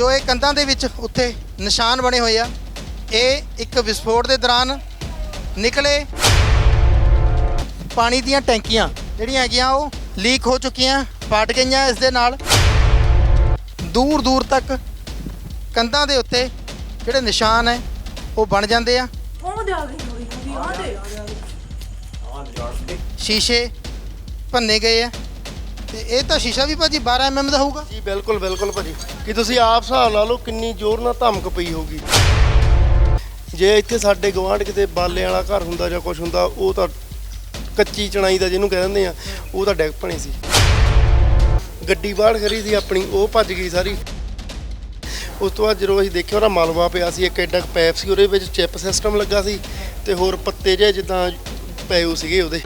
ਜੋ ਇਹ ਕੰਧਾਂ ਦੇ ਵਿੱਚ ਉੱਥੇ ਨਿਸ਼ਾਨ ਬਣੇ ਹੋਏ ਆ ਇਹ ਇੱਕ ਵਿਸਫੋਟ ਦੇ ਦੌਰਾਨ ਨਿਕਲੇ। ਪਾਣੀ ਦੀਆਂ ਟੈਂਕੀਆਂ ਜਿਹੜੀਆਂ ਹੈਗੀਆਂ ਉਹ ਲੀਕ ਹੋ ਚੁੱਕੀਆਂ ਫਟ ਗਈਆਂ ਇਸ ਦੇ ਨਾਲ। ਦੂਰ ਦੂਰ ਤੱਕ ਕੰਧਾਂ ਦੇ ਉੱਤੇ ਜਿਹੜੇ ਨਿਸ਼ਾਨ ਹੈ ਉਹ ਬਣ ਜਾਂਦੇ ਆ। ਸ਼ੀਸ਼ੇ ਭੰਨੇ ਗਏ ਆ। ਤੇ ਇਹ ਤਾਂ ਸ਼ੀਸ਼ਾ ਵੀ ਭਾਜੀ 12 ਐਮਐਮ ਦਾ ਹੋਊਗਾ? ਜੀ, ਬਿਲਕੁਲ ਬਿਲਕੁਲ ਭਾਜੀ। ਕਿ ਤੁਸੀਂ ਆਪ ਹਿਸਾਬ ਲਾ ਲਓ ਕਿੰਨੀ ਜ਼ੋਰ ਨਾਲ ਧਮਕ ਪਈ ਹੋਊਗੀ। ਜੇ ਇੱਥੇ ਸਾਡੇ ਗਵਾਂਢ ਕਿਤੇ ਬਾਲੇ ਵਾਲਾ ਘਰ ਹੁੰਦਾ ਜਾਂ ਕੁਝ ਹੁੰਦਾ, ਉਹ ਤਾਂ ਕੱਚੀ ਚਣਾਈ ਦਾ ਜਿਹਨੂੰ ਕਹਿ ਦਿੰਦੇ ਆ, ਉਹ ਤਾਂ ਡੈਕ ਭਣੀ ਸੀ। ਗੱਡੀ ਬਾਹਰ ਖੜੀ ਸੀ ਆਪਣੀ, ਉਹ ਭੱਜ ਗਈ ਸਾਰੀ। ਉਸ ਤੋਂ ਬਾਅਦ ਜਦੋਂ ਅਸੀਂ ਦੇਖਿਆ ਉਹਦਾ ਮਲਵਾ ਪਿਆ ਸੀ, ਇੱਕ ਐਡਾ ਪੈਪ ਸੀ, ਉਹਦੇ ਵਿੱਚ ਚਿਪ ਸਿਸਟਮ ਲੱਗਾ ਸੀ ਤੇ ਹੋਰ ਪੱਤੇ ਜਿਹੇ ਜਿੱਦਾਂ ਪਏ ਹੋ ਸੀਗੇ ਉਹਦੇ।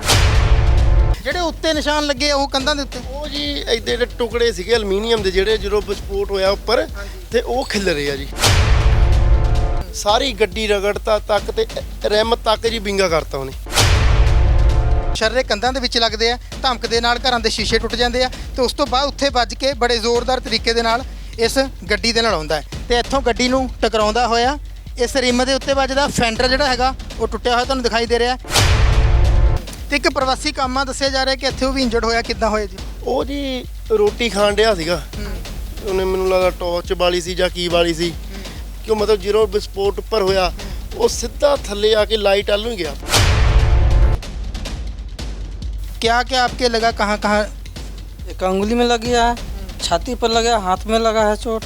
ਜਿਹੜੇ ਉੱਤੇ ਨਿਸ਼ਾਨ ਲੱਗੇ ਆ ਉਹ ਕੰਧਾਂ ਦੇ ਉੱਤੇ? ਉਹ ਜੀ ਐਡੇ ਐਡੇ ਟੁਕੜੇ ਸੀਗੇ ਐਲੂਮੀਨੀਅਮ ਦੇ ਜਿਹੜੇ ਜਦੋਂ ਵਿਸਫੋਟ ਹੋਇਆ ਉੱਪਰ ਤੇ ਉਹ ਖਿਲਰੇ ਆ ਜੀ। ਸਾਰੀ ਗੱਡੀ ਰਗੜਤਾ ਤੱਕ ਤੇ ਰਿਮ ਤੱਕ ਜੀ ਬਿੰਗਾ ਕਰਤਾ ਉਹਨੇ। ਸ਼ਰਰੇ ਕੰਧਾਂ ਦੇ ਵਿੱਚ ਲੱਗਦੇ ਆ ਧਮਕ ਦੇ ਨਾਲ ਘਰਾਂ ਦੇ ਸ਼ੀਸ਼ੇ ਟੁੱਟ ਜਾਂਦੇ ਆ ਤੇ ਉਸ ਤੋਂ ਬਾਅਦ ਉੱਥੇ ਵੱਜ ਕੇ ਬੜੇ ਜ਼ੋਰਦਾਰ ਤਰੀਕੇ ਦੇ ਨਾਲ ਇਸ ਗੱਡੀ ਦੇ ਨਾਲ ਆਉਂਦਾ ਤੇ ਇੱਥੋਂ ਗੱਡੀ ਨੂੰ ਟਕਰਾਉਂਦਾ ਹੋਇਆ ਇਸ ਰਿਮ ਦੇ ਉੱਤੇ ਵੱਜਦਾ ਫੈਂਡਰ ਜਿਹੜਾ ਹੈਗਾ ਉਹ ਟੁੱਟਿਆ ਹੋਇਆ ਤੁਹਾਨੂੰ ਦਿਖਾਈ ਦੇ ਰਿਹਾ ਤੇ ਇੱਕ ਪ੍ਰਵਾਸੀ ਕਾਮਾ ਦੱਸਿਆ ਜਾ ਰਿਹਾ ਕਿ ਇੱਥੇ ਉਹ ਵੀ ਇੰਜਰਡ ਹੋਇਆ ਕਿੱਦਾਂ ਹੋਇਆ ਜੀ ਉਹ ਜੀ ਰੋਟੀ ਖਾਣ ਡਿਆ ਸੀਗਾ ਉਹਨੇ ਮੈਨੂੰ ਲੱਗਦਾ ਟਾਰਚ ਵਾਲੀ ਸੀ ਜਾਂ ਕੀ ਵਾਲੀ ਸੀ ਕਿਉਂ ਮਤਲਬ ਜਦੋਂ ਵਿਸਫੋਟ ਉੱਪਰ ਹੋਇਆ ਉਹ ਸਿੱਧਾ ਥੱਲੇ ਆ ਕੇ ਲਾਈਟ ਵੱਲ ਨੂੰ ਹੀ ਗਿਆ क्या क्या आपके लगा कहाँ कहाँ एक अंगुली में लग गया है छाती पर लगा है हाथ में लगा है चोट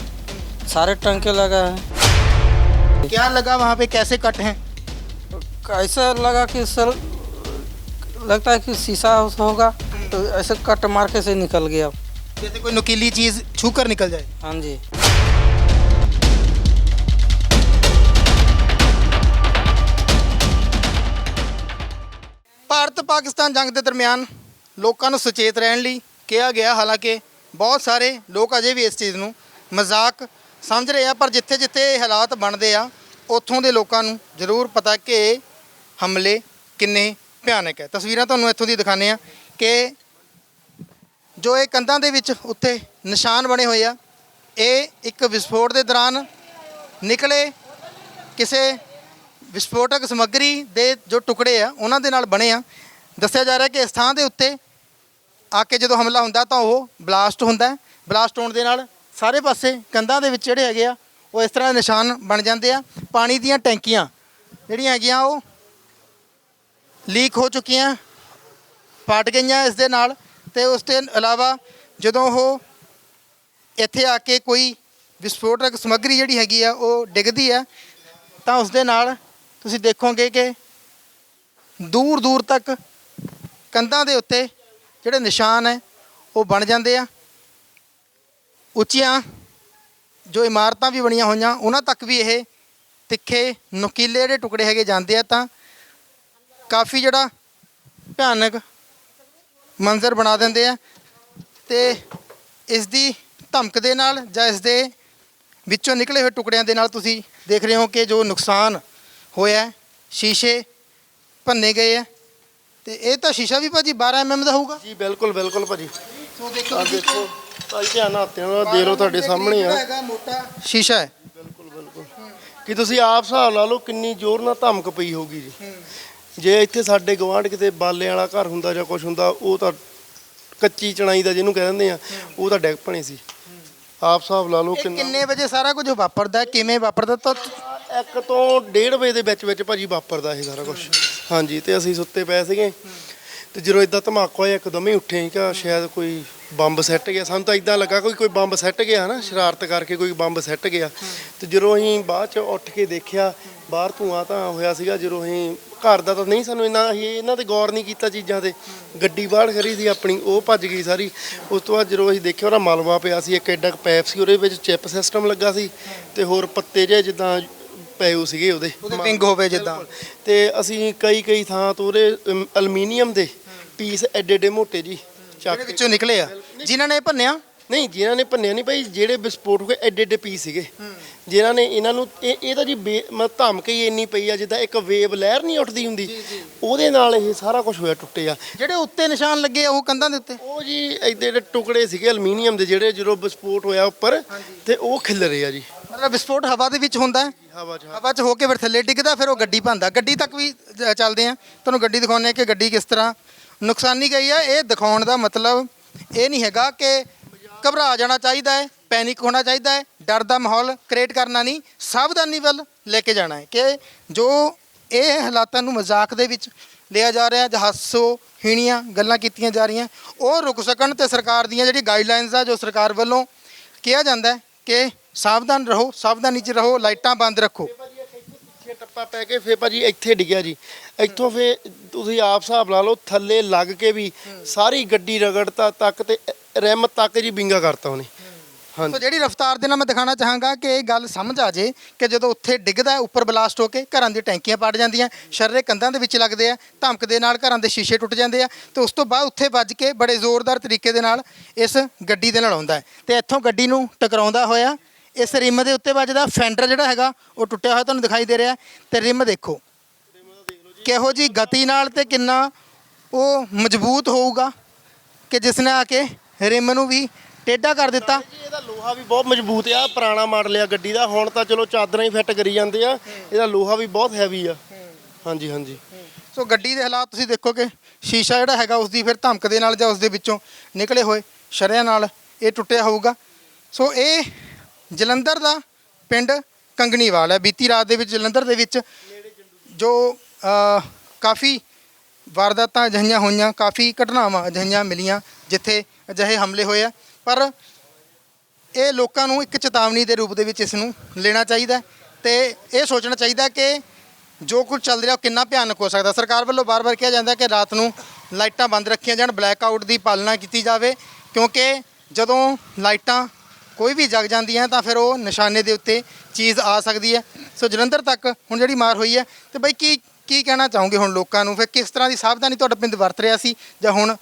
सारे टंके लगा है क्या लगा वहाँ पे कैसे कट हैं ऐसा लगा कि सर लगता है कि शीशा होगा तो ऐसे कट मार के से निकल गया जैसे कोई नुकीली चीज़ छू कर निकल जाए हाँ जी ਭਾਰਤ ਪਾਕਿਸਤਾਨ ਜੰਗ ਦੇ ਦਰਮਿਆਨ ਲੋਕਾਂ ਨੂੰ ਸੁਚੇਤ ਰਹਿਣ ਲਈ ਕਿਹਾ ਗਿਆ ਹਾਲਾਂਕਿ ਬਹੁਤ ਸਾਰੇ ਲੋਕ ਅਜੇ ਵੀ ਇਸ ਚੀਜ਼ ਨੂੰ ਮਜ਼ਾਕ ਸਮਝ ਰਹੇ ਆ ਪਰ ਜਿੱਥੇ ਜਿੱਥੇ ਇਹ ਹਾਲਾਤ ਬਣਦੇ ਆ ਉੱਥੋਂ ਦੇ ਲੋਕਾਂ ਨੂੰ ਜ਼ਰੂਰ ਪਤਾ ਕਿ ਇਹ ਹਮਲੇ ਕਿੰਨੇ ਭਿਆਨਕ ਹੈ। ਤਸਵੀਰਾਂ ਤੁਹਾਨੂੰ ਇੱਥੋਂ ਦੀ ਦਿਖਾਣੇ ਆ ਕਿ ਜੋ ਇਹ ਕੰਧਾਂ ਦੇ ਵਿੱਚ ਉੱਤੇ ਨਿਸ਼ਾਨ ਬਣੇ ਹੋਏ ਆ, ਇਹ ਇੱਕ ਵਿਸਫੋਟ ਦੇ ਦੌਰਾਨ ਨਿਕਲੇ ਕਿਸੇ ਵਿਸਫੋਟਕ ਸਮੱਗਰੀ ਦੇ ਜੋ ਟੁਕੜੇ ਆ, ਉਹਨਾਂ ਦੇ ਨਾਲ ਬਣੇ ਆ। ਦੱਸਿਆ ਜਾ ਰਿਹਾ ਕਿ ਇਸ ਥਾਂ ਦੇ ਉੱਤੇ ਆ ਕੇ ਜਦੋਂ ਹਮਲਾ ਹੁੰਦਾ ਤਾਂ ਉਹ ਬਲਾਸਟ ਹੁੰਦਾ ਬਲਾਸਟ ਹੋਣ ਦੇ ਨਾਲ ਸਾਰੇ ਪਾਸੇ ਕੰਧਾਂ ਦੇ ਵਿੱਚ ਜਿਹੜੇ ਹੈਗੇ ਆ, ਉਹ ਇਸ ਤਰ੍ਹਾਂ ਦੇ ਨਿਸ਼ਾਨ ਬਣ ਜਾਂਦੇ ਆ। ਪਾਣੀ ਦੀਆਂ ਟੈਂਕੀਆਂ ਜਿਹੜੀਆਂ ਹੈਗੀਆਂ, ਉਹ ਲੀਕ ਹੋ ਚੁੱਕੀਆਂ ਫਟ ਗਈਆਂ ਇਸ ਦੇ ਨਾਲ ਤੇ ਉਸ ਤੋਂ ਇਲਾਵਾ ਜਦੋਂ ਉਹ ਇੱਥੇ ਆ ਕੇ ਕੋਈ ਵਿਸਫੋਟਕ ਸਮੱਗਰੀ ਜਿਹੜੀ ਹੈਗੀ ਆ, ਉਹ ਡਿੱਗਦੀ ਆ, ਤਾਂ ਉਸ ਦੇ ਨਾਲ ਤੁਸੀਂ ਦੇਖੋਗੇ ਕਿ ਦੂਰ ਦੂਰ ਤੱਕ ਕੰਧਾਂ ਦੇ ਉੱਤੇ ਜਿਹੜੇ ਨਿਸ਼ਾਨ ਹੈ, ਉਹ ਬਣ ਜਾਂਦੇ ਆ। ਉੱਚੀਆਂ ਜੋ ਇਮਾਰਤਾਂ ਵੀ ਬਣੀਆਂ ਹੋਈਆਂ, ਉਹਨਾਂ ਤੱਕ ਵੀ ਇਹ ਤਿੱਖੇ ਨੁਕੀਲੇ ਜਿਹੜੇ ਟੁਕੜੇ ਹੈਗੇ ਜਾਂਦੇ ਆ, ਤਾਂ ਕਾਫੀ ਜਿਹੜਾ ਭਿਆਨਕ ਮੰਜ਼ਰ ਬਣਾ ਦਿੰਦੇ ਆ ਤੇ ਇਸ ਦੀ ਧਮਕ ਦੇ ਨਾਲ ਜਾਂ ਇਸ ਦੇ ਵਿੱਚੋਂ ਨਿਕਲੇ ਹੋਏ ਟੁਕੜਿਆਂ ਦੇ ਨਾਲ ਤੁਸੀਂ ਦੇਖ ਰਹੇ ਹੋ ਕਿ ਜੋ ਨੁਕਸਾਨ ਹੋਇਆ ਸ਼ੀਸ਼ੇ ਭੰਨੇ ਗਏ ਆ। ਤੇ ਇਹ ਤਾਂ ਸ਼ੀਸ਼ਾ ਵੀ ਭਾਜੀ 12 ਐਮਐਮ ਦਾ ਹੋਊਗਾ? ਜੀ ਬਿਲਕੁਲ ਬਿਲਕੁਲ ਭਾਜੀ। ਸੋ ਦੇਖੋ ਦੇਖੋ ਭਾਈ ਧਿਆਨ ਨਾਲ ਹੱਥਾਂ ਨਾਲ ਦੇ ਲਓ ਤੁਹਾਡੇ ਸਾਹਮਣੇ ਆ। ਹੈਗਾ ਮੋਟਾ। ਸ਼ੀਸ਼ਾ ਹੈ। ਬਿਲਕੁਲ ਬਿਲਕੁਲ। ਕਿ ਤੁਸੀਂ ਆਪ ਹਿਸਾਬ ਲਾ ਲਓ ਕਿੰਨੀ ਜ਼ੋਰ ਨਾਲ ਧਮਕ ਪਈ ਹੋਗੀ ਜੀ। ਜੇ ਇੱਥੇ ਸਾਡੇ ਗਵਾਂਢ ਕਿਤੇ ਬਾਲੇ ਵਾਲਾ ਘਰ ਹੁੰਦਾ ਜਾਂ ਕੁਝ ਹੁੰਦਾ ਉਹ ਤਾਂ ਕੱਚੀ ਚਣਾਈ ਦਾ ਜਿਹਨੂੰ ਕਹਿ ਦਿੰਦੇ ਆ ਉਹ ਤਾਂ ਡੈਗ ਪਣੀ ਸੀ। ਆਪ ਹਿਸਾਬ ਲਾ ਲਓ ਇਹ ਕਿੰਨਾ ਕਿੰਨੇ ਵਜੇ ਸਾਰਾ ਕੁਝ ਵਾਪਰਦਾ ਹੈ, ਕਿਵੇਂ ਵਾਪਰਦਾ? ਤਾਂ ਇੱਕ ਤੋਂ ਡੇਢ ਵਜੇ ਦੇ ਵਿੱਚ ਵਿੱਚ ਭਾਜੀ ਵਾਪਰਦਾ ਇਹ ਸਾਰਾ ਕੁਝ ਹਾਂਜੀ ਤੇ ਅਸੀਂ ਸੁੱਤੇ ਪਏ ਸੀਗੇ। ਤੇ ਜਦੋਂ ਇਦਾਂ ਧਮਾਕਾ ਹੋਇਆ ਇੱਕਦਮ ਹੀ ਉੱਠੇ ਕਿ ਸ਼ਾਇਦ ਕੋਈ ਬੰਬ ਸੱਟ ਗਿਆ। ਸਾਨੂੰ ਤਾਂ ਇਦਾਂ ਲੱਗਾ ਕੋਈ ਕੋਈ ਬੰਬ ਸੱਟ ਗਿਆ ਹਨਾ ਸ਼ਰਾਰਤ ਕਰਕੇ ਕੋਈ ਬੰਬ ਸੱਟ ਗਿਆ। ਤੇ ਜਦੋਂ ਅਸੀਂ ਬਾਅਦ ਚ ਉੱਠ ਕੇ ਦੇਖਿਆ ਬਾਹਰ ਧੂਆਂ ਤਾਂ ਹੋਇਆ ਸੀਗਾ ਜਦੋਂ ਅਸੀਂ ਘਰ ਦਾ ਤਾਂ ਨਹੀਂ ਸਾਨੂੰ ਇੰਨਾ ਅਸੀਂ ਇਹਨਾਂ ਤੇ ਗੌਰ ਨਹੀਂ ਕੀਤਾ ਚੀਜ਼ਾਂ ਤੇ। ਗੱਡੀ ਬਾਹਰ ਖੜੀ ਸੀ ਆਪਣੀ ਉਹ ਭੱਜ ਗਈ ਸਾਰੀ। ਉਸ ਤੋਂ ਬਾਅਦ ਜਦੋਂ ਅਸੀਂ ਦੇਖਿਆ ਉਹਦਾ ਮਲਬਾ ਪਿਆ ਸੀ ਇੱਕ ਐਡਾ ਪੈਪ ਸੀ ਉਹਦੇ ਵਿੱਚ ਚਿਪ ਸਿਸਟਮ ਲੱਗਾ ਸੀ ਤੇ ਹੋਰ ਪੱਤੇ ਜਿਹੇ ਜਿੱਦਾਂ ਪਏ ਹੋ ਸੀਗੇ ਉਹਦੇ। ਉਹਦੇ ਪਿੰਗ ਹੋਵੇ ਜਿੱਦਾਂ। ਤੇ ਅਸੀਂ ਕਈ ਕਈ ਥਾਂ ਤੋਂ ਉਹਦੇ ਅਮ, ਐਲੂਮੀਨੀਅਮ ਦੇ ਪੀਸ ਐਡੇ ਐਡੇ ਮੋਟੇ ਜੀ। ਚੱਕ ਜਿਹੜੇ ਵਿੱਚੋਂ ਨਿਕਲੇ ਆ। ਜਿਨ੍ਹਾਂ ਨੇ ਭੰਨਿਆ? ਨਹੀਂ ਜਿਨ੍ਹਾਂ ਨੇ ਭੰਨਿਆ ਨਹੀਂ ਭਾਈ ਜਿਹੜੇ ਵਿਸਫੋਟ ਹੋਏ ਐਡੇ ਐਡੇ ਪੀਸ ਸੀਗੇ। ਜਿਨ੍ਹਾਂ ਨੇ ਇਹਨਾਂ ਨੂੰ ਇਹ ਇਹ ਤਾਂ ਜੀ ਮਤਲਬ ਧਮਕ ਹੀ ਇੰਨੀ ਪਈ ਆ ਜਿੱਦਾਂ ਇੱਕ ਵੇਵ ਲਹਿਰ ਨਹੀਂ ਉੱਠਦੀ ਹੁੰਦੀ। ਉਹਦੇ ਨਾਲ ਇਹ ਸਾਰਾ ਕੁਝ ਹੋਇਆ ਟੁੱਟੇ ਆ। ਜਿਹੜੇ ਉੱਤੇ ਨਿਸ਼ਾਨ ਲੱਗੇ ਆ ਉਹ ਕੰਧਾਂ ਦੇ ਉੱਤੇ? ਉਹ ਜੀ ਐਡੇ ਐਡੇ ਟੁਕੜੇ ਸੀਗੇ ਐਲੂਮੀਨੀਅਮ ਦੇ ਜਿਹੜੇ ਜਦੋਂ ਵਿਸਫੋਟ ਹੋਇਆ ਉੱਪਰ ਤੇ ਉਹ ਖਿਲਰੇ ਆ ਜੀ। ਮਤਲਬ ਵਿਸਫੋਟ ਹਵਾ ਦੇ ਵਿੱਚ ਹੁੰਦਾ ਹੈ? ਹਵਾ 'ਚ ਹਵਾ 'ਚ ਹੋ ਕੇ ਫਿਰ ਥੱਲੇ ਡਿੱਗਦਾ ਫਿਰ ਉਹ ਗੱਡੀ ਭੰਦਾ ਗੱਡੀ ਤੱਕ ਵੀ ਚੱਲਦੇ ਆ। ਤੁਹਾਨੂੰ ਗੱਡੀ ਦਿਖਾਉਂਦੇ ਆ ਕਿ ਗੱਡੀ ਕਿਸ ਤਰ੍ਹਾਂ ਨੁਕਸਾਨੀ ਗਈ ਆ, ਇਹ ਦਿਖਾਉਣ ਦਾ ਮਤਲਬ ਇਹ ਨਹੀਂ ਹੈਗਾ ਕਿ ਘਬਰਾ ਜਾਣਾ ਚਾਹੀਦਾ ਹੈ ਪੈਨਿਕ ਹੋਣਾ ਚਾਹੀਦਾ ਹੈ, ਡਰ ਦਾ ਮਾਹੌਲ ਕ੍ਰੀਏਟ ਕਰਨਾ ਨਹੀਂ, ਸਾਵਧਾਨੀ ਵੱਲ ਲੈ ਕੇ ਜਾਣਾ ਹੈ ਕਿ ਜੋ ਇਹ ਹਾਲਾਤਾਂ ਨੂੰ ਮਜ਼ਾਕ ਦੇ ਵਿੱਚ ਲਿਆ ਜਾ ਰਿਹਾ, ਜਹਾਸੋ ਹੀਣੀਆਂ ਗੱਲਾਂ ਕੀਤੀਆਂ ਜਾ ਰਹੀਆਂ, ਉਹ ਰੁਕ ਸਕਣ ਤੇ ਸਰਕਾਰ ਦੀਆਂ ਜਿਹੜੀ ਗਾਈਡਲਾਈਨਸ ਆ, ਜੋ ਸਰਕਾਰ ਵੱਲੋਂ ਕਿਹਾ ਜਾਂਦਾ ਕਿ ਸਾਵਧਾਨ ਰਹੋ, ਸਾਵਧਾਨੀ 'ਚ ਰਹੋ, ਲਾਈਟਾਂ ਬੰਦ ਰੱਖੋ। ਪਿੱਛੇ ਪੈ ਕੇ ਫੇ ਭਾਜੀ ਇੱਥੇ ਡਿੱਗਿਆ ਜੀ। ਇੱਥੋਂ ਫੇ ਤੁਸੀਂ ਆਪ ਹਿਸਾਬ ਲਾ ਲਓ ਥੱਲੇ ਲੱਗ ਕੇ ਵੀ ਸਾਰੀ ਗੱਡੀ ਰਗੜਤਾ ਤੱਕ ਤੇ ਰਿਮ ਤੱਕ ਜੀ ਬਿੰਗਾ ਕਰਤਾ ਉਹਨੇ। ਹਾਂਜੀ। ਸੋ ਜਿਹੜੀ ਰਫ਼ਤਾਰ ਦੇ ਨਾਲ ਮੈਂ ਦਿਖਾਣਾ ਚਾਹਾਂਗਾ ਕਿ ਇਹ ਗੱਲ ਸਮਝ ਆ ਜੇ ਕਿ ਜਦੋਂ ਉੱਥੇ ਡਿੱਗਦਾ ਹੈ, ਉੱਪਰ ਬਲਾਸਟ ਹੋ ਕੇ ਘਰਾਂ ਦੀਆਂ ਟੈਂਕੀਆਂ ਪੜ ਜਾਂਦੀਆਂ ਸ਼ਰਰੇ ਕੰਧਾਂ ਦੇ ਵਿੱਚ ਲੱਗਦੇ ਆ ਧਮਕ ਦੇ ਨਾਲ ਘਰਾਂ ਦੇ ਸ਼ੀਸ਼ੇ ਟੁੱਟ ਜਾਂਦੇ ਆ ਤੇ ਉਸ ਤੋਂ ਬਾਅਦ ਉੱਥੇ ਵੱਜ ਕੇ ਬੜੇ ਜ਼ੋਰਦਾਰ ਤਰੀਕੇ ਦੇ ਨਾਲ ਇਸ ਗੱਡੀ ਦੇ ਨਾਲ ਆਉਂਦਾ ਹੈ। ਤੇ ਇੱਥੋਂ ਗੱਡੀ ਨੂੰ ਟਕਰਾਉਂਦਾ ਹੋਇਆ ਇਸ ਰਿਮ ਦੇ ਉੱਤੇ ਵੱਜਦਾ ਫੈਂਡਰ ਜਿਹੜਾ ਹੈਗਾ ਉਹ ਟੁੱਟਿਆ ਹੋਇਆ ਤੁਹਾਨੂੰ ਦਿਖਾਈ ਦੇ ਰਿਹਾ ਤੇ ਰਿਮ ਦੇਖੋ। ਕਿਹੋ ਜੀ ਗਤੀ ਨਾਲ ਤੇ ਕਿੰਨਾ ਉਹ ਮਜ਼ਬੂਤ ਹੋਊਗਾ ਕਿ ਜਿਸ ਨੇ ਆ ਕੇ ਰਿਮ ਨੂੰ ਵੀ ਟੇਢਾ ਕਰ ਦਿੱਤਾ। ਜੀ ਇਹਦਾ ਲੋਹਾ ਵੀ ਬਹੁਤ ਮਜ਼ਬੂਤ ਆ ਪੁਰਾਣਾ ਮਾਡਲ ਆ ਗੱਡੀ ਦਾ। ਹੁਣ ਤਾਂ ਚਲੋ ਚਾਦਰਾਂ ਹੀ ਫਿੱਟ ਕਰੀ ਜਾਂਦੇ ਆ ਇਹਦਾ ਲੋਹਾ ਵੀ ਬਹੁਤ ਹੈਵੀ ਆ। ਹਾਂਜੀ ਹਾਂਜੀ। ਸੋ ਗੱਡੀ ਦੇ ਹਾਲਾਤ ਤੁਸੀਂ ਦੇਖੋ ਕਿ ਸ਼ੀਸ਼ਾ ਜਿਹੜਾ ਹੈਗਾ ਉਸ ਦੀ ਫਿਰ ਧਮਕ ਦੇ ਨਾਲ ਜਾਂ ਉਸ ਦੇ ਵਿੱਚੋਂ ਨਿਕਲੇ ਹੋਏ ਸ਼ਰਿਆਂ ਨਾਲ ਇਹ ਟੁੱਟਿਆ ਹੋਊਗਾ। ਸੋ ਇਹ ਜਲੰਧਰ ਦਾ ਪਿੰਡ ਕੰਗਣੀਵਾਲ ਹੈ। ਬੀਤੀ ਰਾਤ ਦੇ ਵਿੱਚ ਜਲੰਧਰ ਦੇ ਵਿੱਚ ਜੋ ਕਾਫੀ ਵਾਰਦਾਤਾਂ ਅਜਿਹੀਆਂ ਹੋਈਆਂ, ਕਾਫੀ ਘਟਨਾਵਾਂ ਅਜਿਹੀਆਂ ਮਿਲੀਆਂ, ਜਿੱਥੇ ਅਜਿਹੇ ਹਮਲੇ ਹੋਏ ਆ। ਪਰ ਇਹ ਲੋਕਾਂ ਨੂੰ ਇੱਕ ਚੇਤਾਵਨੀ ਦੇ ਰੂਪ ਦੇ ਵਿੱਚ ਇਸ ਨੂੰ ਲੈਣਾ ਚਾਹੀਦਾ ਹੈ ਤੇ ਇਹ ਸੋਚਣਾ ਚਾਹੀਦਾ ਕਿ ਜੋ ਕੁਝ ਚੱਲ ਰਿਹਾ ਉਹ ਕਿੰਨਾ ਭਿਆਨਕ ਹੋ ਸਕਦਾ। ਸਰਕਾਰ ਵੱਲੋਂ ਬਾਰ-ਬਾਰ ਕਿਹਾ ਜਾਂਦਾ ਕਿ ਰਾਤ ਨੂੰ ਲਾਈਟਾਂ ਬੰਦ ਰੱਖੀਆਂ ਜਾਣ, ਬਲੈਕ ਆਊਟ ਦੀ ਪਾਲਣਾ ਕੀਤੀ ਜਾਵੇ, ਕਿਉਂਕਿ ਜਦੋਂ ਲਾਈਟਾਂ ਕੋਈ ਵੀ ਜਗ ਹੈ ਤਾਂ ਫਿਰ ਉਹ ਨਿਸ਼ਾਨੇ ਦੇ ਉੱਤੇ ਚੀਜ਼ ਆ ਸਕਦੀ ਹੈ। ਸੋ ਜਲੰਧਰ ਤੱਕ ਹੁਣ ਜਿਹੜੀ ਮਾਰ ਹੋਈ ਹੈ, ਤੇ ਬਈ ਕੀ ਕੀ ਕਹਿਣਾ ਚਾਹੋਗੇ ਹੁਣ ਲੋਕਾਂ ਨੂੰ? ਫਿਰ ਕਿਸ ਤਰ੍ਹਾਂ ਦੀ ਸਾਵਧਾਨੀ ਤੁਹਾਡਾ ਪਿੰਡ ਵਰਤ ਰਿਹਾ ਸੀ ਜਾਂ ਹੁਣ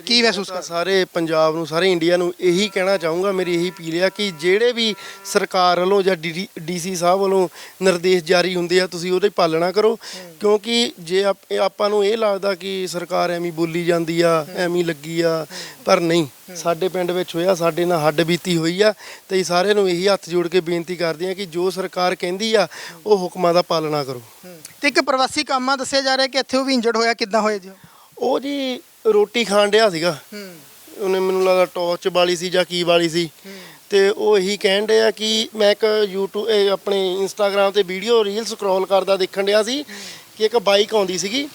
ਕੀ ਮਹਿਸੂਸ ਕਰ ਸਾਰੇ ਪੰਜਾਬ ਨੂੰ ਸਾਰੇ ਇੰਡੀਆ ਨੂੰ ਇਹੀ ਕਹਿਣਾ ਚਾਹੂੰਗਾ ਮੇਰੀ ਇਹੀ ਅਪੀਲ ਆ ਕਿ ਜਿਹੜੇ ਵੀ ਸਰਕਾਰ ਵੱਲੋਂ ਜਾਂ ਡੀਸੀ ਸਾਹਿਬ ਵੱਲੋਂ ਨਿਰਦੇਸ਼ ਜਾਰੀ ਹੁੰਦੇ ਆ ਤੁਸੀਂ ਉਹਦੀ ਪਾਲਣਾ ਕਰੋ। ਕਿਉਂਕਿ ਜੇ ਆਪ- ਨੂੰ ਇਹ ਲੱਗਦਾ ਕਿ ਸਰਕਾਰ ਐਵੇਂ ਬੋਲੀ ਜਾਂਦੀ ਆ ਐਵੇਂ ਲੱਗੀ ਆ ਪਰ ਨਹੀਂ। ਸਾਡੇ ਪਿੰਡ ਵਿੱਚ ਹੋਇਆ ਸਾਡੇ ਨਾਲ ਹੱਡ ਬੀਤੀ ਹੋਈ ਆ ਤੇ ਸਾਰਿਆਂ ਨੂੰ ਇਹੀ ਹੱਥ ਜੋੜ ਕੇ ਬੇਨਤੀ ਕਰਦੇ ਆ ਕਿ ਜੋ ਸਰਕਾਰ ਕਹਿੰਦੀ ਆ ਉਹ ਹੁਕਮਾਂ ਦਾ ਪਾਲਣਾ ਕਰੋ। ਤੇ ਇੱਕ ਪ੍ਰਵਾਸੀ ਕਾਮਾ ਦੱਸਿਆ ਜਾ ਰਿਹਾ ਕਿ ਇੱਥੇ ਉਹ ਵੀ ਇੰਜਰਡ ਹੋਇਆ ਕਿੱਦਾਂ ਹੋਇਆ ਜੀ? ਉਹ ਜੀ ਰੋਟੀ ਖਾਣ ਡਿਆ ਸੀਗਾ। ਹੂੰ। ਉਹਨੇ ਮੈਨੂੰ ਲੱਗਦਾ ਟਾਰਚ ਵਾਲੀ ਸੀ ਜਾਂ ਕੀ ਵਾਲੀ ਸੀ। ਤੇ ਉਹ ਇਹੀ ਕਹਿਣ ਡਿਆ ਕਿ ਮੈਂ ਇੱਕ YouTube ਇਹ ਆਪਣੇ Instagram ਤੇ ਵੀਡੀਓ ਰੀਲ ਸਕਰੋਲ ਕਰਦਾ ਦੇਖਣ ਡਿਆ ਸੀ ਕਿ ਇੱਕ ਬਾਈਕ ਆਉਂਦੀ ਸੀਗੀ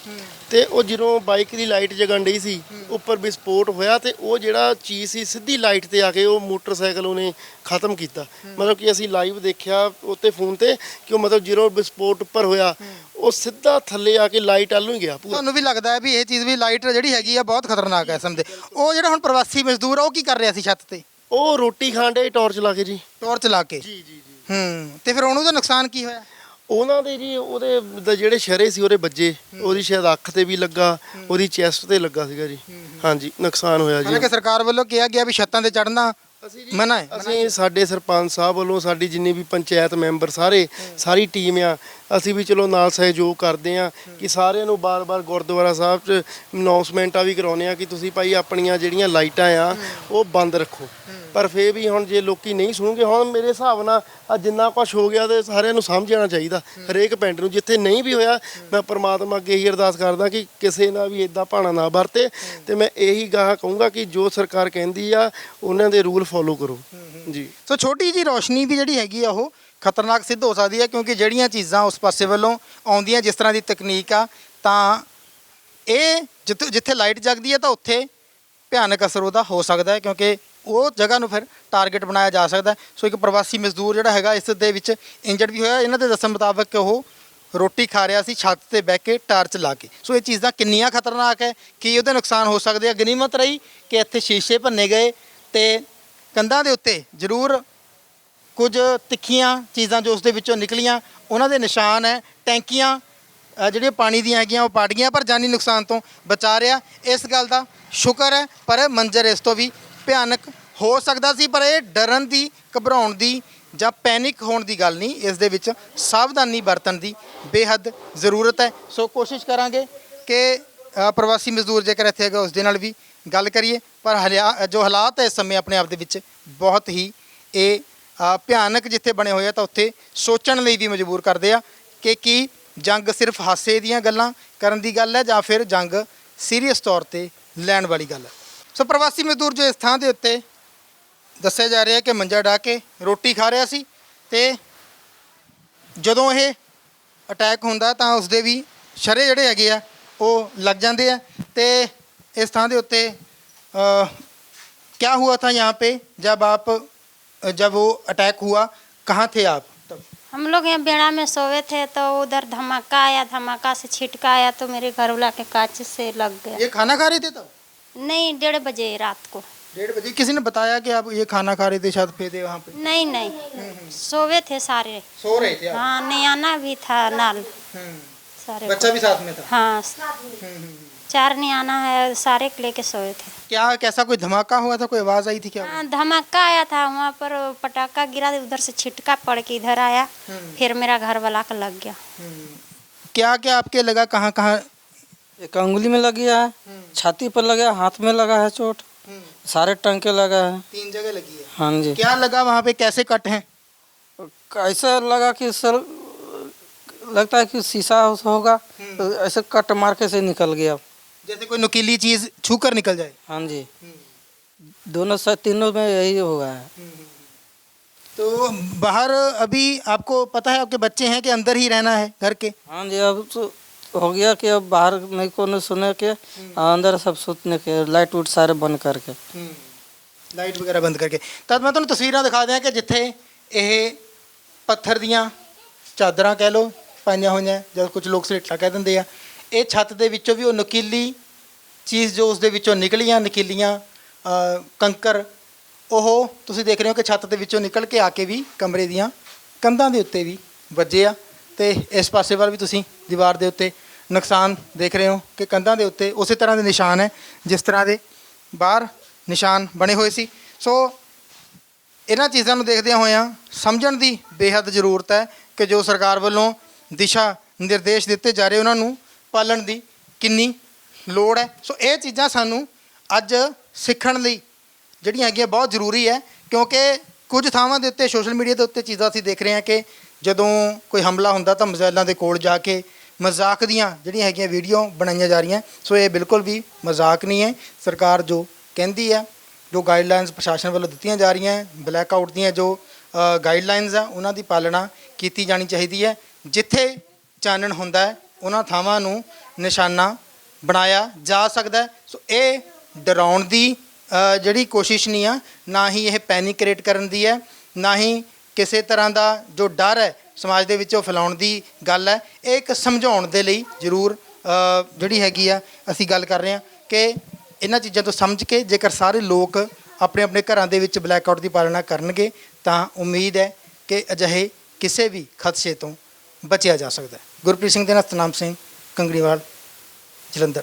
ਤੇ ਉਹ ਜਦੋਂ ਬਾਈਕ ਦੀ ਲਾਈਟ ਜਗਣ ਡਈ ਸੀ ਉੱਪਰ ਵਿਸਫੋਟ ਹੋਇਆ ਤੇ ਉਹ ਜਿਹੜਾ ਚੀਜ਼ ਸੀ ਸਿੱਧੀ ਲਾਈਟ ਤੇ ਆ ਕੇ ਉਹ ਮੋਟਰਸਾਈਕਲ ਉਹਨੇ ਖਤਮ ਕੀਤਾ। ਮਤਲਬ ਕਿ ਅਸੀਂ ਲਾਈਵ ਦੇਖਿਆ ਉੱਤੇ ਫੋਨ ਤੇ ਕਿ ਉਹ ਮਤਲਬ ਜਦੋਂ ਵਿਸਫੋਟ ਉੱਪਰ ਹੋਇਆ ਉਹ ਸਿੱਧਾ ਥੱਲੇ ਆ ਕੇ ਲਾਈਟ ਵੱਲ ਨੂੰ ਹੀ ਗਿਆ ਪੂਰਾ। ਤੁਹਾਨੂੰ ਵੀ ਲੱਗਦਾ ਹੈ ਵੀ ਇਹ ਚੀਜ਼ ਵੀ ਲਾਈਟ ਜਿਹੜੀ ਹੈਗੀ ਆ ਬਹੁਤ ਖਤਰਨਾਕ ਹੈ ਸਮਝਦੇ ਉਹ ਜਿਹੜਾ ਹੁਣ ਪ੍ਰਵਾਸੀ ਮਜ਼ਦੂਰ ਆ ਉਹ ਕੀ ਕਰ ਰਿਹਾ ਸੀ ਛੱਤ ਤੇ? ਉਹ ਰੋਟੀ ਖਾਣ ਡਿਆ ਟਾਰਚ ਲਾ ਕੇ ਜੀ। ਟਾਰਚ ਲਾ ਕੇ? ਜੀ ਜੀ ਜੀ। ਹੂੰ ਤੇ ਫਿਰ ਉਹਨੂੰ ਦਾ ਨੁਕਸਾਨ ਕੀ ਹੋਇਆ? ਉਹਨਾਂ ਦੇ ਜੀ ਉਹਦੇ ਦੇ ਜਿਹੜੇ ਸ਼ਰੇ ਸੀ ਉਹਦੇ ਵੱਜੇ ਉਹਦੀ ਸ਼ਾਇਦ ਅੱਖ ਤੇ ਵੀ ਲੱਗਾ ਉਹਦੀ ਚੈਸਟ ਤੇ ਲੱਗਾ ਸੀਗਾ ਜੀ। ਹਾਂਜੀ ਨੁਕਸਾਨ ਹੋਇਆ ਜੀ। ਹਾਲਾਂਕਿ ਸਰਕਾਰ ਵੱਲੋਂ ਕਿਹਾ ਗਿਆ ਵੀ ਛੱਤਾਂ ਤੇ ਚੜਨਾ ਮਨਾ ਹੈ। ਅਸੀਂ ਸਾਡੇ ਸਰਪੰਚ ਸਾਹਿਬ ਵੱਲੋਂ ਸਾਡੀ ਜਿੰਨੀ ਵੀ ਪੰਚਾਇਤ ਮੈਂਬਰ ਸਾਰੇ ਸਾਰੀ ਟੀਮ ਆ ਅਸੀਂ ਵੀ ਚਲੋ ਨਾਲ ਸਹਿਯੋਗ ਕਰਦੇ ਆ ਕਿ ਸਾਰਿਆਂ ਨੂੰ ਬਾਰ-ਬਾਰ ਗੁਰਦੁਆਰਾ ਸਾਹਿਬ 'ਚ ਅਨਾਉਂਸਮੈਂਟਾਂ ਵੀ ਕਰਾਉਂਦੇ ਆ ਕਿ ਤੁਸੀਂ ਭਾਈ ਆਪਣੀਆਂ ਜਿਹੜੀਆਂ ਲਾਈਟਾਂ ਆ ਉਹ ਬੰਦ ਰੱਖੋ। ਪਰ ਫੇਰ ਵੀ ਹੁਣ ਜੇ ਲੋਕੀ ਨਹੀਂ ਸੁਣੂਗੇ ਹੁਣ ਮੇਰੇ ਹਿਸਾਬ ਨਾਲ ਆ ਜਿੰਨਾ ਕੁਝ ਹੋ ਗਿਆ ਤੇ ਸਾਰਿਆਂ ਨੂੰ ਸਮਝ ਜਾਣਾ ਚਾਹੀਦਾ, ਹਰੇਕ ਪਿੰਡ ਨੂੰ, ਜਿੱਥੇ ਨਹੀਂ ਵੀ ਹੋਇਆ, ਮੈਂ ਪ੍ਰਮਾਤਮਾ ਅੱਗੇ ਇਹੀ ਅਰਦਾਸ ਕਰਦਾ ਕਿ ਕਿਸੇ ਨਾਲ ਵੀ ਇਦਾਂ ਭਾਣਾ ਨਾ ਵਰਤੇ ਤੇ ਮੈਂ ਇਹੀ ਗਾਹ ਕਹੂੰਗਾ ਕਿ ਜੋ ਸਰਕਾਰ ਕਹਿੰਦੀ ਆ, ਉਹਨਾਂ ਦੇ ਰੂਲ ਫੋਲੋ ਕਰੋ। ਜੀ। ਸੋ ਛੋਟੀ ਜੀ ਰੋਸ਼ਨੀ ਵੀ ਜਿਹੜੀ ਹੈਗੀ ਆ ਉਹ ਖਤਰਨਾਕ ਸਿੱਧ ਹੋ ਸਕਦੀ ਹੈ, ਕਿਉਂਕਿ ਜਿਹੜੀਆਂ ਚੀਜ਼ਾਂ ਉਸ ਪਾਸੇ ਵੱਲੋਂ ਆਉਂਦੀਆਂ, ਜਿਸ ਤਰ੍ਹਾਂ ਦੀ ਤਕਨੀਕ ਆ, ਤਾਂ ਇਹ ਜਿੱਥੇ ਜਿੱਥੇ ਲਾਈਟ ਜਗਦੀ ਹੈ ਤਾਂ ਉੱਥੇ ਭਿਆਨਕ ਅਸਰ ਉਹਦਾ ਹੋ ਸਕਦਾ ਹੈ, ਕਿਉਂਕਿ ਉਹ ਜਗ੍ਹਾ ਨੂੰ ਫਿਰ ਟਾਰਗੇਟ ਬਣਾਇਆ ਜਾ ਸਕਦਾ ਹੈ। ਸੋ ਇੱਕ ਪ੍ਰਵਾਸੀ ਮਜ਼ਦੂਰ ਜਿਹੜਾ ਹੈਗਾ ਇਸ ਦੇ ਵਿੱਚ ਇੰਜਰਡ ਵੀ ਹੋਇਆ। ਇਹਨਾਂ ਦੇ ਦੱਸਣ ਮੁਤਾਬਕ ਉਹ ਰੋਟੀ ਖਾ ਰਿਹਾ ਸੀ ਛੱਤ ਤੇ ਬਹਿ ਕੇ ਟਾਰਚ ਲਾ ਕੇ। ਸੋ ਇਹ ਚੀਜ਼ਾਂ ਕਿੰਨੀਆਂ ਖਤਰਨਾਕ ਹੈ ਕੀ ਉਹਦੇ ਨੁਕਸਾਨ ਹੋ ਸਕਦੇ ਆ? ਗਨੀਮਤ ਰਹੀ ਕਿ ਇੱਥੇ ਸ਼ੀਸ਼ੇ ਭੰਨੇ ਗਏ ਤੇ ਕੰਧਾਂ ਦੇ ਉੱਤੇ ਜ਼ਰੂਰ ਕੁਝ ਤਿੱਖੀਆਂ ਚੀਜ਼ਾਂ ਜੋ ਉਸ ਦੇ ਵਿੱਚੋਂ ਨਿਕਲੀਆਂ ਉਹਨਾਂ ਦੇ ਨਿਸ਼ਾਨ ਹੈ ਟੈਂਕੀਆਂ ਅ, ਜਿਹੜੀਆਂ ਪਾਣੀ ਦੀਆਂ ਹੈਗੀਆਂ ਉਹ ਪਾਟ ਗਈਆਂ ਪਰ ਜਾਨੀ ਨੁਕਸਾਨ ਤੋਂ ਬਚਾ ਰਿਹਾ। ਇਸ ਗੱਲ ਦਾ ਸ਼ੁਕਰ ਹੈ ਪਰ ਮੰਜ਼ਰ ਇਸ ਤੋਂ ਵੀ ਭਿਆਨਕ ਹੋ ਸਕਦਾ ਸੀ, ਪਰ ਇਹ ਡਰਨ ਦੀ, ਘਬਰਾਉਣ ਦੀ ਜਾਂ ਪੈਨਿਕ ਹੋਣ ਦੀ ਗੱਲ ਨਹੀਂ। ਇਸ ਦੇ ਵਿੱਚ ਸਾਵਧਾਨੀ ਵਰਤਣ ਦੀ ਬੇਹੱਦ ਜ਼ਰੂਰਤ ਹੈ। ਸੋ ਕੋਸ਼ਿਸ਼ ਕਰਾਂਗੇ ਕਿ ਪ੍ਰਵਾਸੀ ਮਜ਼ਦੂਰ ਜੇਕਰ ਇੱਥੇ ਹੈਗਾ, ਉਸ ਦੇ ਨਾਲ ਵੀ ਗੱਲ ਕਰੀਏ। ਪਰ ਹਲਿਆ- ਜੋ ਹਾਲਾਤ ਹੈ ਇਸ ਸਮੇਂ ਆਪਣੇ ਆਪ ਦੇ ਵਿੱਚ ਬਹੁਤ ਹੀ ਇਹ ਭਿਆਨਕ ਜਿੱਥੇ ਬਣੇ ਹੋਏ ਆ, ਤਾਂ ਉੱਥੇ ਸੋਚਣ ਲਈ ਵੀ ਮਜਬੂਰ ਕਰਦੇ ਆ ਕਿ ਕੀ ਜੰਗ ਸਿਰਫ ਹਾਸੇ ਦੀਆਂ ਗੱਲਾਂ ਕਰਨ ਦੀ ਗੱਲ ਹੈ ਜਾਂ ਫਿਰ ਜੰਗ ਸੀਰੀਅਸ ਤੌਰ ਤੇ ਲੈਣ ਵਾਲੀ ਗੱਲ ਹੈ। ਸੋ ਪ੍ਰਵਾਸੀ ਮਜ਼ਦੂਰ ਜੋ ਇਸ ਥਾਂ ਦੇ ਉੱਤੇ ਦੱਸਿਆ ਜਾ ਰਿਹਾ ਕਿ ਮੰਜਾ ਢਾ ਕੇ ਰੋਟੀ ਖਾ ਰਿਹਾ ਸੀ ਤੇ ਜਦੋਂ ਇਹ ਅਟੈਕ ਹੁੰਦਾ ਤਾਂ ਉਸਦੇ ਵੀ ਸ਼ਰੇ ਜਿਹੜੇ ਹੈਗੇ ਆ ਉਹ ਲੱਗ ਜਾਂਦੇ ਆ ਤੇ ਇਸ ਥਾਂ ਦੇ ਉੱਤੇ ਅ, क्या हुआ था यहाँ पे जब आप जब वो अटैक हुआ कहाँ थे आप तब हम लोग यहाँ बेड़ा में सोए थे तो उधर धमाका आया धमाका से छिटका आया तो मेरे घर वाला के कांच से लग गया ये खाना खा रहे थे तब नहीं डेढ़ बजे रात को। डेढ़ बजे? किसी ने बताया कि आप ये खाना खा रहे थे पे थे वहाँ पे? नहीं नहीं। सोए थे सारे। सो रहे थे हाँ नियाना भी था नाल। हम्म, सारे बच्चा भी साथ में था? हाँ। हम्म, हम्म। चार नियाना है सारे के लेके सोए थे। क्या कैसा कोई धमाका हुआ था? कोई आवाज़ आई थी क्या? हाँ धमाका आया था। वहाँ पर पटाखा गिरा उधर से छिटका पड़ के इधर आया। फिर मेरा घर वाला का लग गया। क्या क्या आपके लगा कहाँ कहाँ एक अंगुली में लग गया है छाती पर लगा है हाथ में लगा है चोट। सारे टंके लगा है। तीन जगह लगी है। हाँ जी। क्या लगा वहाँ पे? कैसे कट हैं? ऐसा लगा कि सर लगता है कि शीशा होगा। तो ऐसे कट मार के से निकल गया। जैसे कोई नुकीली चीज़ छू कर निकल जाए। हाँ जी। दोनों से तीनों में यही हुआ है। तो बाहर अभी आपको पता है आपके बच्चे हैं कि अंदर ही रहना है घर के? हाँ जी अब तो हो गया कि अब बाहर नहीं को सुने के अंदर सब सुतने के लाइट उट सारे बंद करके ਲਾਈਟ ਵਗੈਰਾ ਬੰਦ ਕਰਕੇ ਤਦ ਮੈਂ ਤੁਹਾਨੂੰ ਤਸਵੀਰਾਂ ਦਿਖਾ ਦਿਆਂ ਕਿ ਜਿੱਥੇ ਇਹ ਪੱਥਰ ਦੀਆਂ ਚਾਦਰਾਂ ਕਹਿ ਲਓ ਪਾਈਆਂ ਹੋਈਆਂ ਜਦ ਕੁਝ ਲੋਕ ਸਲੇਟਾਂ ਕਹਿ ਦਿੰਦੇ ਆ ਇਹ ਛੱਤ ਦੇ ਵਿੱਚੋਂ ਵੀ ਉਹ ਨੁਕੀਲੀ ਚੀਜ਼ ਜੋ ਉਸ ਦੇ ਵਿੱਚੋਂ ਨਿਕਲੀਆਂ ਨੁਕੀਲੀਆਂ ਅ, ਕੰਕਰ ਉਹ ਤੁਸੀਂ ਦੇਖ ਰਹੇ ਹੋ ਕਿ ਛੱਤ ਦੇ ਵਿੱਚੋਂ ਨਿਕਲ ਕੇ ਆ ਕੇ ਵੀ ਕਮਰੇ ਦੀਆਂ ਕੰਧਾਂ ਦੇ ਉੱਤੇ ਵੀ ਵੱਜੇ ਆ ਤੇ ਇਸ ਪਾਸੇ ਵੱਲ ਵੀ ਤੁਸੀਂ ਦੀਵਾਰ ਦੇ ਉੱਤੇ ਨੁਕਸਾਨ ਦੇਖ ਰਹੇ ਹੋ ਕਿ ਕੰਧਾਂ ਦੇ ਉੱਤੇ ਉਸੇ ਤਰ੍ਹਾਂ ਦੇ ਨਿਸ਼ਾਨ ਹੈ, ਜਿਸ ਤਰ੍ਹਾਂ ਦੇ ਬਾਹਰ ਨਿਸ਼ਾਨ ਬਣੇ ਹੋਏ ਸੀ। ਸੋ ਇਹਨਾਂ ਚੀਜ਼ਾਂ ਨੂੰ ਦੇਖਦਿਆਂ ਹੋਇਆਂ ਸਮਝਣ ਦੀ ਬੇਹੱਦ ਜ਼ਰੂਰਤ ਹੈ ਕਿ ਜੋ ਸਰਕਾਰ ਵੱਲੋਂ ਦਿਸ਼ਾ ਨਿਰਦੇਸ਼ ਦਿੱਤੇ ਜਾ ਰਹੇ ਉਹਨਾਂ ਨੂੰ ਪਾਲਣ ਦੀ ਕਿੰਨੀ ਲੋੜ ਹੈ। ਸੋ ਇਹ ਚੀਜ਼ਾਂ ਸਾਨੂੰ ਅੱਜ ਸਿੱਖਣ ਲਈ ਜਿਹੜੀਆਂ ਹੈਗੀਆਂ ਬਹੁਤ ਜ਼ਰੂਰੀ ਹੈ, ਕਿਉਂਕਿ ਕੁਝ ਥਾਵਾਂ ਦੇ ਉੱਤੇ ਸੋਸ਼ਲ ਮੀਡੀਆ ਦੇ ਉੱਤੇ ਚੀਜ਼ਾਂ ਅਸੀਂ ਦੇਖ ਰਹੇ ਹਾਂ ਕਿ ਜਦੋਂ ਕੋਈ ਹਮਲਾ ਹੁੰਦਾ ਤਾਂ ਮਜ਼ਾਇਲਾਂ ਦੇ ਕੋਲ ਜਾ ਕੇ ਮਜ਼ਾਕ ਦੀਆਂ ਜਿਹੜੀਆਂ ਹੈਗੀਆਂ ਵੀਡੀਓ ਬਣਾਈਆਂ ਜਾ ਰਹੀਆਂ। ਸੋ ਇਹ ਬਿਲਕੁਲ ਵੀ ਮਜ਼ਾਕ ਨਹੀਂ ਹੈ। ਸਰਕਾਰ ਜੋ ਕਹਿੰਦੀ ਹੈ ਜੋ ਗਾਈਡਲਾਈਨਸ ਪ੍ਰਸ਼ਾਸਨ ਵੱਲੋਂ ਦਿੱਤੀਆਂ ਜਾ ਰਹੀਆਂ ਬਲੈਕ ਆਊਟ ਦੀਆਂ ਜੋ ਗਾਈਡਲਾਈਨਸ ਆ, ਉਹਨਾਂ ਦੀ ਪਾਲਣਾ ਕੀਤੀ ਜਾਣੀ ਚਾਹੀਦੀ ਹੈ। ਜਿੱਥੇ ਚਾਨਣ ਹੁੰਦਾ ਹੈ, ਉਹਨਾਂ ਥਾਵਾਂ ਨੂੰ ਨਿਸ਼ਾਨਾ ਬਣਾਇਆ ਜਾ ਸਕਦਾ ਸੋ ਇਹ ਡਰਾਉਣ ਦੀ ਜਿਹੜੀ ਕੋਸ਼ਿਸ਼ ਨਹੀਂ ਆ, ਨਾ ਹੀ ਇਹ ਪੈਨਿਕ ਕ੍ਰੀਏਟ ਕਰਨ ਦੀ ਹੈ, ਨਾ ਹੀ ਕਿਸੇ ਤਰ੍ਹਾਂ ਦਾ ਜੋ ਡਰ ਹੈ ਸਮਾਜ ਦੇ ਵਿੱਚੋਂ ਫੈਲਾਉਣ ਦੀ ਗੱਲ ਹੈ, ਇਹ ਇੱਕ ਸਮਝਾਉਣ ਦੇ ਲਈ ਜ਼ਰੂਰ ਜਿਹੜੀ ਹੈਗੀ ਆ, ਅਸੀਂ ਗੱਲ ਕਰ ਰਹੇ ਹਾਂ ਕਿ ਇਹਨਾਂ ਚੀਜ਼ਾਂ ਤੋਂ ਸਮਝ ਕੇ ਜੇਕਰ ਸਾਰੇ ਲੋਕ ਆਪਣੇ ਆਪਣੇ ਘਰਾਂ ਦੇ ਵਿੱਚ ਬਲੈਕਆਊਟ ਦੀ ਪਾਲਣਾ ਕਰਨਗੇ, ਤਾਂ ਉਮੀਦ ਹੈ ਕਿ ਅਜਿਹੇ ਕਿਸੇ ਵੀ ਖਦਸ਼ੇ ਤੋਂ ਬਚਿਆ ਜਾ ਸਕਦਾ ਹੈ। ਗੁਰਪ੍ਰੀਤ ਸਿੰਘ ਦੇ ਨਾਲ ਸਤਨਾਮ ਸਿੰਘ ਕੰਗੜੀਵਾਲ ਜਲੰਧਰ।